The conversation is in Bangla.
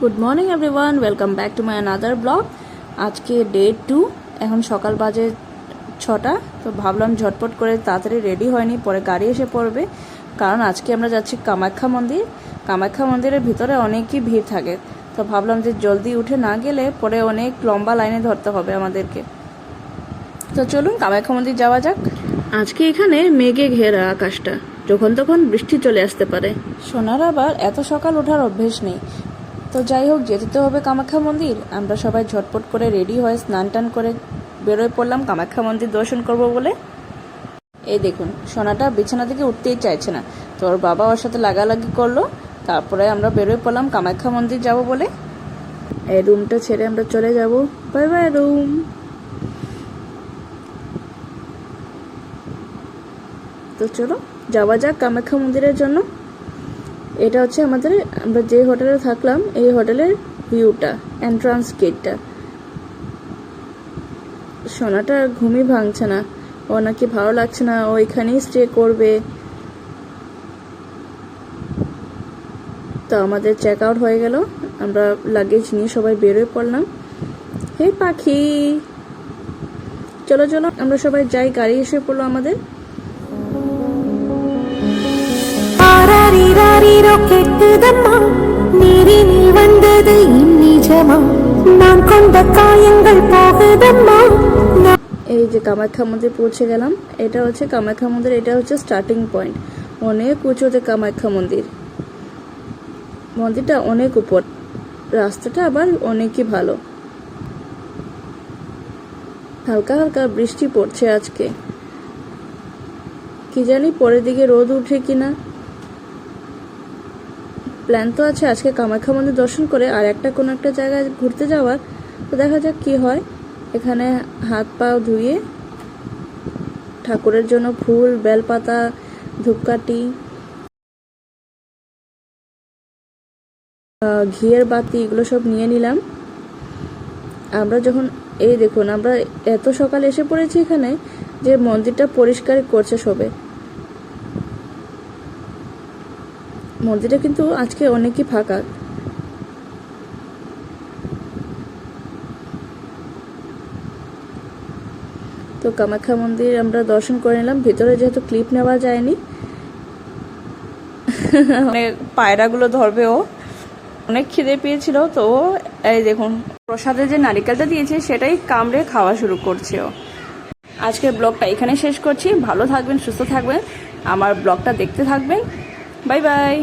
Good morning everyone welcome back to my another blog আজকে ডে টু এখন সকাল বাজে ছটা। তো ভাবলাম ঝটপট করে তাড়াতাড়ি রেডি হয়নি পরে গাড়ি এসে পড়বে। কারণ আজকে আমরা যাচ্ছি কামাখ্যা মন্দির। কামাখ্যা মন্দিরের ভিতরে অনেকই ভিড় থাকে। তো ভাবলাম যে জলদি উঠে না গেলে পরে অনেক লম্বা লাইনে ধরতে হবে আমাদেরকে। তো চলুন কামাখ্যা মন্দির যাওয়া যাক। আজকে এখানে মেঘে ঘেরা আকাশটা। যখন তখন বৃষ্টি চলে আসতে পারে। সোনার আবার এত সকাল ওঠার অভ্যেস নেই। তো যাই হোক, যেতে তো হবে কামাখ্যা মন্দির। আমরা সবাই ঝটপট করে রেডি হয়ে স্নান টান করে বেরোয় পড়লাম। কামাখ্যা মন্দির দর্শন করব বলে। এই দেখুন, সোনাটা বিছানা থেকে উঠতেই চাইছে না। তো ওর বাবা ওর সাথে লাগালাগি করল। তারপরে আমরা বেরোয় পড়লাম। কামাখ্যা মন্দির যাব বলে। এই রুমটা ছেড়ে আমরা চলে যাব। বাই বাই রুম তো চলো, যাওয়া যাক কামাখ্যা মন্দিরের জন্য। এটা হচ্ছে আমাদের, আমরা যে হোটেলে থাকলাম, এই হোটেলের ভিউটা এন্ট্রান্স গেটটা সোনাটা ঘুমই ভাঙছে না। ও নাকি ভালো লাগছে না, ও এখানেই স্টে করবে। তো আমাদের চেক আউট হয়ে গেল। আমরা লাগেজ নিয়ে সবাই বেরোয় পড়লাম। হে পাখি! চলো চলো, আমরা সবাই যাই, গাড়ি এসে পড়ল আমাদের। கெட்டுதம்மா நீரினில் வந்தது இந்நிஜமா நான் கொண்ட காயங்கள் போகுதம்மா நான் এই যে কামাখ্যা মন্দির পৌঁছে গেলাম এটা হচ্ছে কামাখ্যা মন্দির এটা হচ্ছে স্টার্টিং পয়েন্ট অনেক উঁচুতে কামাখ্যা মন্দির মন্দিরটা অনেক উপর রাস্তাটা আবার অনেকই ভালো হালকা হালকা বৃষ্টি পড়ছে আজকে কি জানি পরের দিকে রোদ উঠে কিনা প্ল্যান তো আছে আজকে কামাখ্যা মন্দির দর্শন করে আর একটা কোনো একটা জায়গায় ঘুরতে যাওয়ার। তো দেখা যাক কি হয়। এখানে হাত পা ধুয়ে ঠাকুরের জন্য ফুল, বেলপাতা, ধূপকাঠি ঘিয়ের বাতি এগুলো সব নিয়ে নিলাম। আমরা যখন, এই দেখুন, আমরা এত সকালে এসে পড়েছি এখানে যে মন্দিরটা পরিষ্কার করছে সবে। মন্দিরটা কিন্তু আজকে অনেকই ফাঁকা। তো কামাখ্যা মন্দির আমরা দর্শন করে নিলাম। ভিতরে যেহেতু ক্লিপ নেওয়া যায়নি অনেক পায়রাগুলো ধরবে ও। অনেক খিদে পেয়েছিল, তো এই দেখুন, প্রসাদে যে নারিকেলটা দিয়েছে, সেটাই কামড়ে খাওয়া শুরু করছে ও। আজকের ব্লগটা এখানে শেষ করছি। ভালো থাকবেন, সুস্থ থাকবেন। আমার ব্লগটা দেখতে থাকবেন। Bye bye